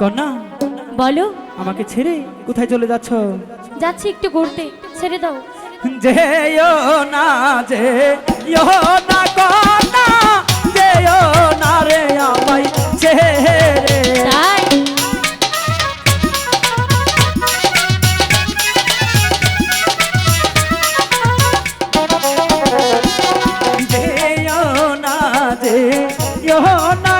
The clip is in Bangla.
কন্যা বলো। আমাকে ছেড়ে কোথায় চলে যাচ্ছ? যাচ্ছি একটু ঘুরতে ছেড়ে দাও। যে না যে না কন্যা যে না রে আমায় ছেড়ে। তাই? যেও না যে না